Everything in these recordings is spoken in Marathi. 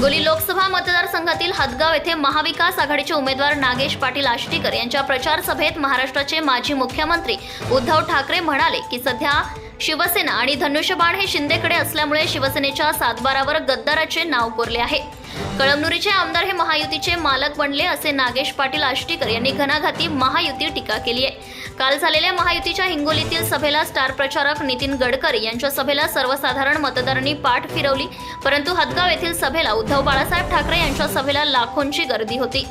हिंगोली लोकसभा मतदारसंघातील हदगाव येथे महाविकास आघाडीचे उमेदवार नागेश पाटील आष्टीकर यांच्या प्रचार सभेत महाराष्ट्राचे माजी मुख्यमंत्री उद्धव ठाकरे म्हणाले की सध्या शिवसेना आणि धनुष्यबाण हे शिंदेकडे असल्यामुळे शिवसेनेच्या सातबारावर गद्दाराचे नाव कोरले आहे. कळमनुरीचे आमदार हे महायुतीचे मालक बनले असे नागेश पाटील आष्टीकर यांनी घणाघाती महायुती टीका केली आहे. काल झालेल्या महायुतीच्या हिंगोलीतील सभेला स्टार प्रचारक नितीन गडकरी यांच्या सभेला सर्वसाधारण मतदारांनी पाठ फिरवली परंतु हदगाव येथील सभेला उद्धव बाळासाहेब ठाकरे यांच्या सभेला लाखोंची गर्दी होती.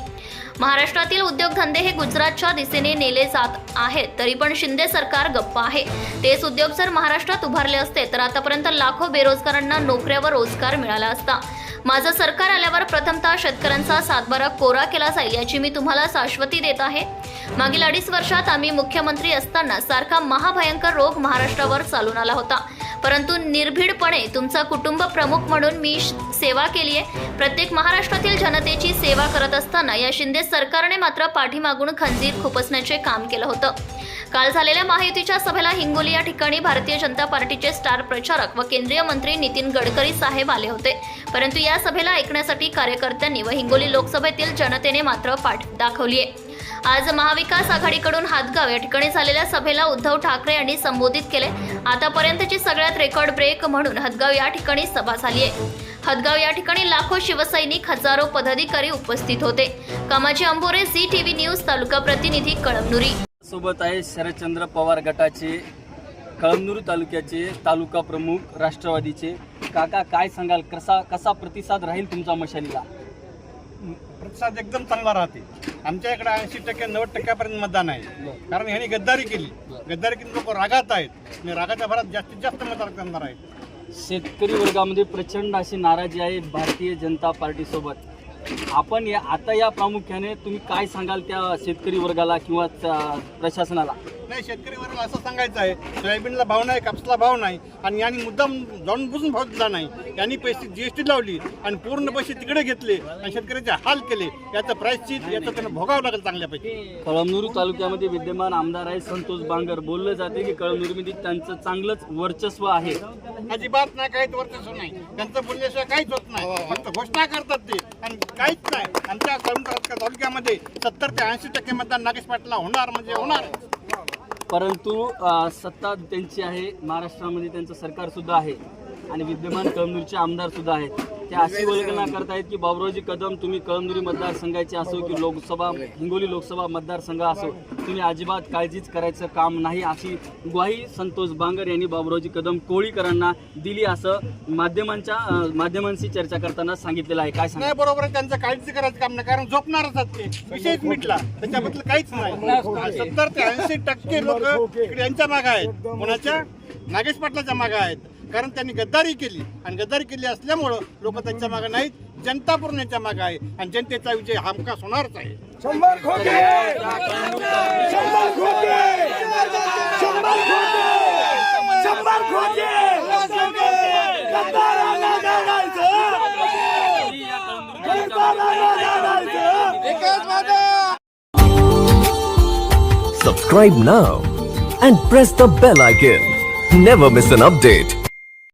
महाराष्ट्रातील उद्योगधंदे हे गुजरातच्या दिशेने नेले जात आहेत तरी पण शिंदे सरकार गप्प आहे. तेच उद्योग जर महाराष्ट्रात उभारले असते तर आतापर्यंत लाखो बेरोजगारांना नोकऱ्या व रोजगार मिळाला असता. माझं सरकार आल्यावर प्रथमतः शेतकऱ्यांचा सातबारा कोरा केला जाईल याची मी तुम्हाला शाश्वती देत आहे. मागील अडीच वर्षात आम्ही मुख्यमंत्री असताना सारखा महाभयंकर रोग महाराष्ट्रावर चालून आला होता. परंतु निर्भीडपणे तुमचा कुटुंब प्रमुख म्हणून मी श- सेवा केली आहे. प्रत्येक महाराष्ट्रातील जनतेची सेवा करत असताना या शिंदे सरकारने मात्र पाठीमागून खंजीर खुपसण्याचे काम केलं होतं. काल झालेल्या महायुतीच्या सभेला हिंगोली या ठिकाणी भारतीय जनता पार्टीचे स्टार प्रचारक व केंद्रीय मंत्री नितीन गडकरी साहेब आले होते. परंतु या सभेला ऐकण्यासाठी कार्यकर्त्यांनी व हिंगोली लोकसभेतील जनतेने मात्र पाठ दाखवली आहे आज महाविकास आघाडीकडून हातगाव या ठिकाणी झालेल्या सभेला उद्धव ठाकरे यांनी संबोधित केले. आतापर्यंतची सगळ्यात रेकॉर्ड ब्रेक म्हणून हदगाव या ठिकाणी सभा झाली आहे हदगाव या ठिकाणी लाखो शिवसैनिक हजारो पदाधिकारी उपस्थित होते. कामाची Ambore Zee TV news taluka प्रतिनिधी कळमनुरी. सोबत आहे शरदचंद्र पवार गटाचे कळमनुरी तालुक्याचे तालुका प्रमुख राष्ट्रवादीचे. काका काय सांगाल? कसा कसा प्रतिसाद राहील तुमचा मशालीला? प्रतिसाद एकदम चांगला राहते. आमच्या इकडे ऐंशी टक्के नव्वद टक्क्यापर्यंत मतदान आहे. कारण ह्यांनी गद्दारी केली. गद्दारी केली लोक रागात आहेत. आणि रागाच्या भरात जास्तीत जास्त मतदान करणार आहेत. शेतकरी वर्गामध्ये प्रचंड अशी नाराजी आहे भारतीय जनता पार्टीसोबत. आपण या आता या प्रामुख्याने तुम्ही काय सांगाल त्या शेतकरी वर्गाला किंवा प्रशासनाला? नाही शेतकरी वर्ग असं सांगायचं आहे सोयाबीनला भाव नाही कापसाला भाव नाही आणि यांनी मुद्दाम जाऊन बुजून भाव दिला नाही. यांनी पैसे जीएसटी लावली आणि पूर्ण पैसे तिकडे घेतले आणि शेतकऱ्याचे हाल केले. याचं प्रायश्चित याचं त्यांना भोगावं लागेल चांगल्यापैकी. कळमनुरी तालुक्यामध्ये विद्यमान आमदार आहे संतोष बांगर. बोललं जाते की कळमनुरीमध्ये त्यांचं चांगलंच वर्चस्व आहे. अजिबात नाही काहीच वर्चस्व नाही. त्यांचं बोलल्याशिवाय काहीच होत नाही. फक्त घोषणा करतात ते. आणि काहीच नाही. आमच्या तालुक्यामध्ये सत्तर ते ऐंशी टक्के मतदान नागेश पाटला होणार म्हणजे होणार. परंतु अ, सत्ता त्यांची आहे. महाराष्ट्रामध्ये त्यांचं सरकारसुद्धा आहे. आणि विद्यमान कळमनूरचे आमदारसुद्धा आहेत. ते अशी वल्गना करतायत की बाबुरावजी कदम तुम्ही कळमनुरी मतदारसंघाचे असो की लोकसभा हिंगोली लोकसभा मतदारसंघ असो तुम्ही अजिबात काळजीच करायचं काम नाही अशी ग्वाही संतोष बांगर यांनी बाबुरावजी कदम कोळीकरांना दिली असं माध्यमांच्या माध्यमांशी चर्चा करताना सांगितलेलं आहे. काय सांगा नाही बरोबर आहे. त्यांचं काळजी करायचं काम नाही. कारण झोपणारच आहेत ते. विषयच मिटला. त्याच्याबद्दल काहीच नाही. सत्तर ते ऐंशी टक्के लोक यांच्या मागे आहेत. कोणाच्या? नागेश पाटलाच्या मागे आहेत. कारण त्यांनी गद्दारी केली. आणि गद्दारी केली असल्यामुळं लोक त्यांच्या मागे नाहीत. जनता पूर्ण यांच्या मागे आहे. आणि जनतेचा विजय हमखास होणारच आहे. शंभर खोके! शंभर खोके! शंभर खोके! शंभर खोके! गद्दारांना गाडायचं गद्दारांना गाडायचं Subscribe now and press the bell icon. Never miss an update.